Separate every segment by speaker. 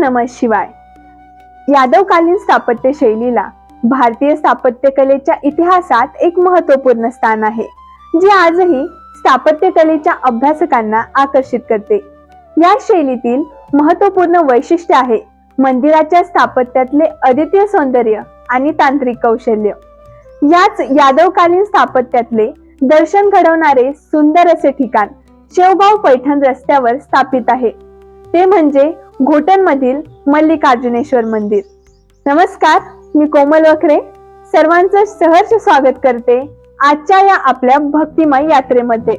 Speaker 1: नम शिवाय. यादवकालीन स्थापत्य शैलीला भारतीय स्थापत्यकलेच्या इतिहासात एक महत्त्वपूर्ण स्थान आहे जे आजही स्थापत्यकलेच्या अभ्यासकांना आकर्षित करते. या शैलीतील महत्त्वपूर्ण वैशिष्ट्य आहे मंदिराच्या स्थापत्यातले अद्वितीय सौंदर्य आणि तांत्रिक कौशल्य. याच यादवकालीन स्थापत्यातले दर्शन घडवणारे सुंदर असे ठिकाण शेवगाव पैठण रस्त्यावर स्थापित आहे. ते म्हणजे घोटनमधील मल्लिकार्जुनेश्वर मंदिर. नमस्कार मी कोमल वखरे. सर्वांचं सहर्ष स्वागत करते आजच्या या आपल्या भक्तिमय यात्रेमध्ये.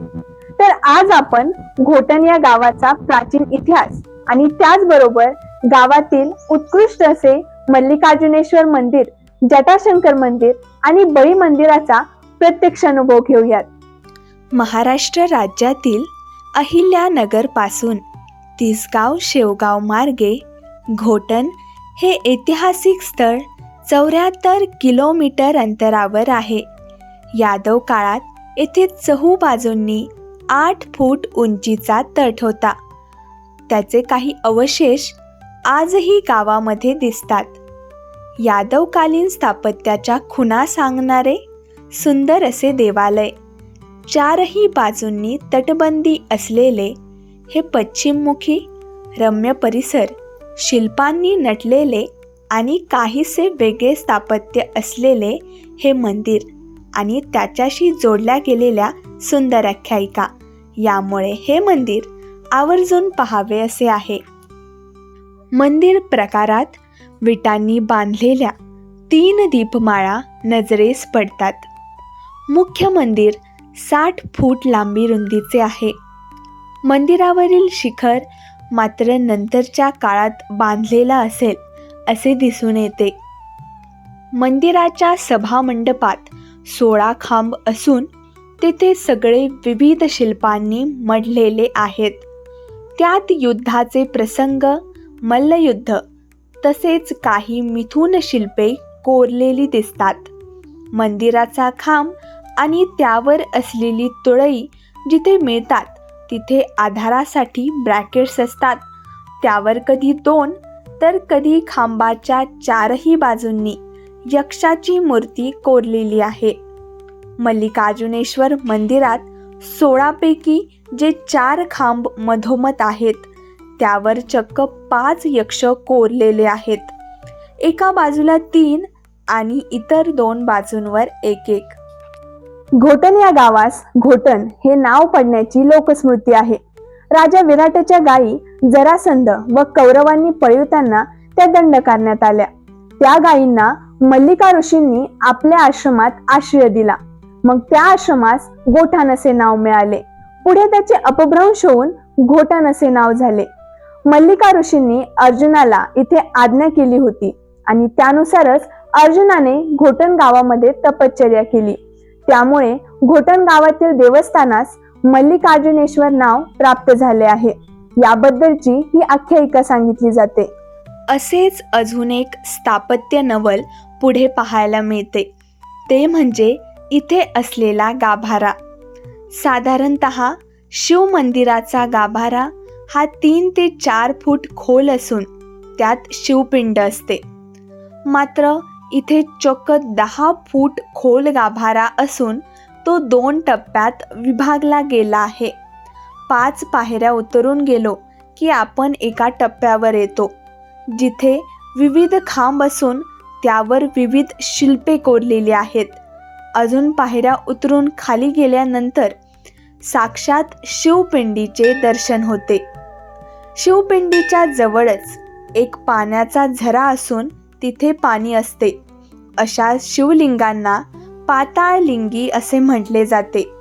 Speaker 1: तर आज आपण घोटण या गावाचा प्राचीन इतिहास आणि त्याचबरोबर गावातील उत्कृष्ट असे मल्लिकार्जुनेश्वर मंदिर जटाशंकर मंदिर आणि बळी मंदिराचा प्रत्यक्ष अनुभव घेऊयात.
Speaker 2: महाराष्ट्र राज्यातील अहिल्यानगरपासून तिसगाव शेवगाव मार्गे घोटण हे ऐतिहासिक स्थळ चौऱ्याहत्तर किलोमीटर अंतरावर आहे. यादव काळात येथे चहू बाजूंनी आठ फूट उंचीचा तट होता. त्याचे काही अवशेष आजही गावामध्ये दिसतात. यादवकालीन स्थापत्याच्या खुणा सांगणारे सुंदर असे देवालय चारही बाजूंनी तटबंदी असलेले हे पश्चिममुखी रम्य परिसर शिल्पांनी नटलेले आणि काहीसे वेगळे स्थापत्य असलेले हे मंदिर आणि त्याच्याशी जोडल्या गेलेल्या सुंदर आख्यायिका. यामुळे हे मंदिर आवर्जून पहावे असे आहे. मंदिर प्रकारात विटांनी बांधलेल्या तीन दीपमाळा नजरेस पडतात. मुख्य मंदिर साठ फूट लांबी रुंदीचे आहे. मंदिरावरील शिखर मात्र नंतरच्या काळात बांधलेला असेल असे दिसून येते. मंदिराच्या सभामंडपात सोळा खांब असून तेथे सगळे विविध शिल्पांनी मढलेले आहेत. त्यात युद्धाचे प्रसंग मल्लयुद्ध तसेच काही मिथून शिल्पे कोरलेली दिसतात. मंदिराचा खांब आणि त्यावर असलेली तुळई जिथे मिळतात तिथे आधारासाठी ब्रॅकेट्स असतात. त्यावर कधी दोन तर कधी खांबाच्या चारही बाजूंनी यक्षाची मूर्ती कोरलेली आहे. मल्लिकार्जुनेश्वर मंदिरात सोळापैकी जे चार खांब मधोमत आहेत त्यावर चक्क पाच यक्ष कोरलेले आहेत. एका बाजूला तीन आणि इतर दोन बाजूंवर एक एक.
Speaker 1: घोटण या गावास घोटण हे नाव पडण्याची लोकस्मृती आहे. राजा विराटच्या गायी जरासंध व कौरवांनी पळवताना त्या दंड करण्यात आल्या. त्या गायींना मल्लिका ऋषींनी आपल्या आश्रमात आश्रय दिला. मग त्या आश्रमास गोठान असे नाव मिळाले. पुढे त्याचे अपभ्रंश होऊन घोटण असे नाव झाले. मल्लिका ऋषींनी अर्जुनाला इथे आज्ञा केली होती आणि त्यानुसारच अर्जुनाने घोटण गावामध्ये तपश्चर्या केली. त्यामुळे घोटण गावातील देवस्थानास मल्लिकार्जुनेश्वर नाव प्राप्त झाले आहे. याबद्दलची ही आख्यायिका सांगितली जाते.
Speaker 2: असेच अजून एक स्थापत्य नवल पुढे पाहायला मिळते. ते म्हणजे इथे असलेला गाभारा. साधारणत शिव मंदिराचा गाभारा हा तीन ते चार फूट खोल असून त्यात शिवपिंड असते. मात्र इथे चक्क दहा फूट खोल गाभारा असून तो दोन टप्प्यात विभागला गेला आहे. पाच पायऱ्या उतरून गेलो की आपण एका टप्प्यावर येतो. जिथे विविध खांब असून त्यावर विविध शिल्पे कोरलेली आहेत. अजून पायऱ्या उतरून खाली गेल्यानंतर साक्षात शिवपिंडीचे दर्शन होते. शिवपिंडीच्या जवळच एक पाण्याचा झरा असून तिथे पाणी असते. अशा शिवलिंगांना पाताळलिंगी असे म्हटले जाते.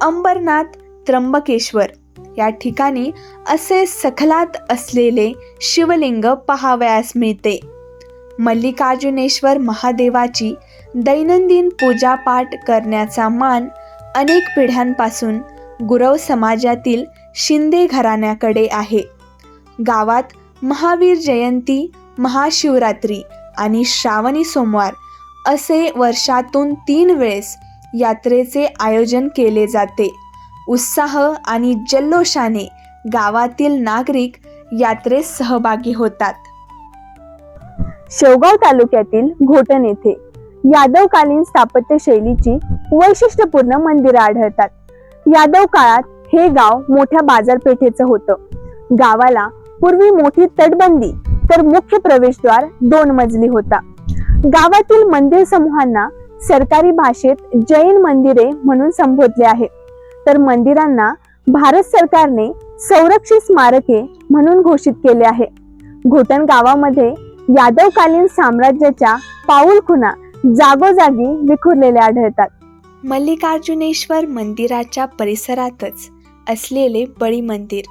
Speaker 2: अंबरनाथ त्र्यंबकेश्वर या ठिकाणी असे सखलात असलेले शिवलिंग पहावयास मिळते. मल्लिकार्जुनेश्वर महादेवाची दैनंदिन पूजापाठ करण्याचा मान अनेक पिढ्यांपासून गुरव समाजातील शिंदे घराण्याकडे आहे. गावात महावीर जयंती महाशिवरात्री आणि श्रावणी सोमवार असे वर्षातून तीन वेळेस यात्रेचे आयोजन केले जाते. उत्साह आणि जल्लोषाने गावातील नागरिक यात्रेत सहभागी होतात.
Speaker 1: शेवगाव तालुक्यातील घोटण येथे यादवकालीन स्थापत्य शैलीची वैशिष्ट्यपूर्ण मंदिरं आढळतात. यादव काळात हे गाव मोठ्या बाजारपेठेचं होतं. गावाला पूर्वी मोठी तटबंदी तर मुख्य प्रवेशद्वार दोन मजली होता. गावातील मंदिर समूहांना सरकारी भाषेत जैन मंदिरे म्हणून संबोधले आहे. तर मंदिरांना भारत सरकारने संरक्षित स्मारके म्हणून घोषित केले आहे. घोटण गावामध्ये यादवकालीन साम्राज्याच्या पाऊलखुणा जागोजागी विखुरलेल्या आढळतात.
Speaker 2: मल्लिकार्जुनेश्वर मंदिराच्या परिसरातच असलेले बळी मंदिर.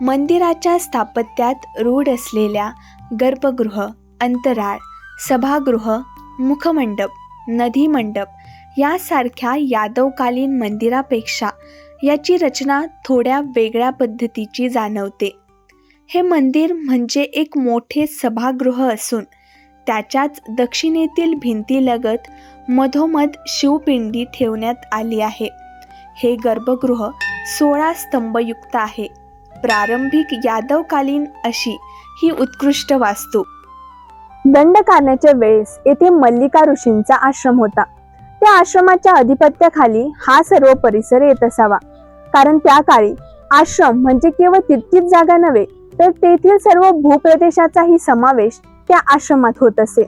Speaker 2: मंदिराच्या स्थापत्यात रूढ असलेल्या गर्भगृह अंतराळ सभागृह मुखमंडप नदी मंडप यासारख्या यादवकालीन मंदिरापेक्षा याची रचना थोड्या वेगळ्या पद्धतीची जाणवते. हे मंदिर म्हणजे एक मोठे सभागृह असून त्याच्याच दक्षिणेतील भिंतीलगत मधोमध शिवपिंडी ठेवण्यात आली आहे. हे गर्भगृह सोळा स्तंभयुक्त आहे. प्रारंभिक यादवकालीन अशी ही उत्कृष्ट वास्तू.
Speaker 1: दंडकारण्याच्या वेळेस येथे मल्लिका ऋषींचा आश्रम होता. त्या आश्रमाच्या अधिपत्याखाली हा सर्व परिसर येत असावा. कारण त्या काळी आश्रम म्हणजे केवळ तितकीच जागा नव्हे तर तेथील सर्व भूप्रदेशाचाही समावेश त्या आश्रमात होत असे.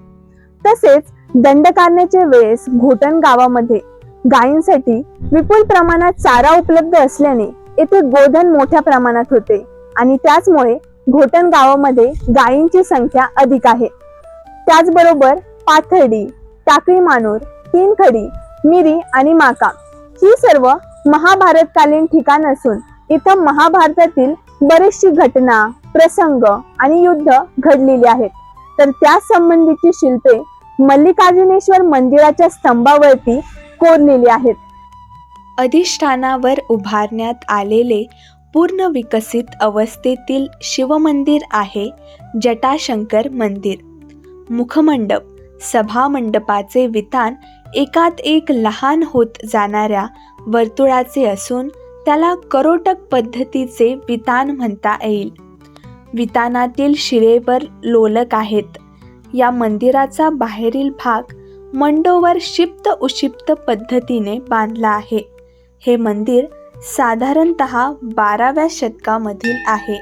Speaker 1: तसेच दंडकारण्याच्या वेळेस घोटण गावामध्ये गायींसाठी विपुल प्रमाणात चारा उपलब्ध असल्याने येथे गोधन मोठ्या प्रमाणात होते आणि त्याचमुळे घोटण गावामध्ये गायींची संख्या अधिक आहे. त्याचबरोबर पाथर्डी टाकळी मानूर तीनखडी मिरी आणि माका ही सर्व महाभारतकालीन ठिकाण असून इथं महाभारतातील बरीचशी घटना प्रसंग आणि युद्ध घडलेली आहेत. तर त्या संबंधीची शिल्पे मल्लिकार्जुनेश्वर मंदिराच्या स्तंभावरती कोरलेली आहेत.
Speaker 2: अधिष्ठानावर उभारण्यात आलेले पूर्ण विकसित अवस्थेतील शिवमंदिर आहे जटाशंकर मंदिर. मुखमंडप सभामंडपाचे वितान एकात एक लहान होत जाणाऱ्या वर्तुळाचे असून त्याला करोटक पद्धतीचे वितान म्हणता येईल. वितानातील शिरेवर लोलक आहेत. या मंदिराचा बाहेरील भाग मंडोवर क्षिप्त उक्षिप्त पद्धतीने बांधला आहे. हे मंदिर साधारणत बाराव्या शतकामधील आहे.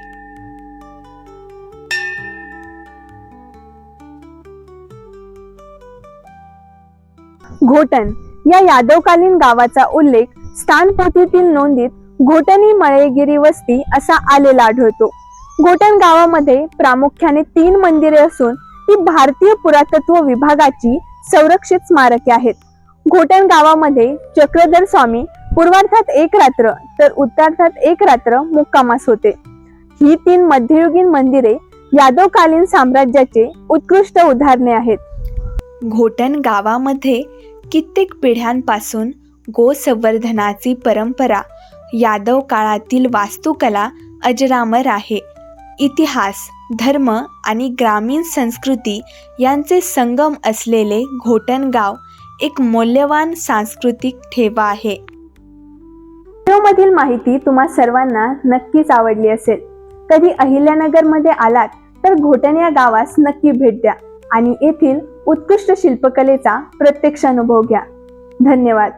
Speaker 1: घोटण या यादवकालीन गावाचा उल्लेख स्थानपोथीतील नोंदीत घोटणी मळेगिरी वस्ती असा आलेला आढळतो. घोटण गावामध्ये प्रामुख्याने तीन मंदिरे असून ती भारतीय पुरातत्व विभागाची संरक्षित स्मारके आहेत. घोटण गावामध्ये चक्रधर स्वामी पूर्वार्थात एक रात्र तर उत्तरार्थात एक रात्र मुक्कामास होते. ही तीन मध्ययुगीन मंदिरे यादवकालीन साम्राज्याचे उत्कृष्ट उदाहरणे आहेत.
Speaker 2: घोटण गावामध्ये कित्येक पिढ्यांपासून गोसंवर्धनाची परंपरा यादव काळातील वास्तुकला अजरामर आहे. इतिहास धर्म आणि ग्रामीण संस्कृती यांचे संगम असलेले घोटणगाव एक मौल्यवान सांस्कृतिक ठेवा आहे.
Speaker 1: मधील माहिती तुम्हा सर्वांना नक्कीच आवडली असेल. कधी अहिल्यानगरमध्ये आलात तर घोटण या गावास नक्की भेट द्या आणि येथील उत्कृष्ट शिल्पकलेचा प्रत्यक्ष अनुभव घ्या. धन्यवाद.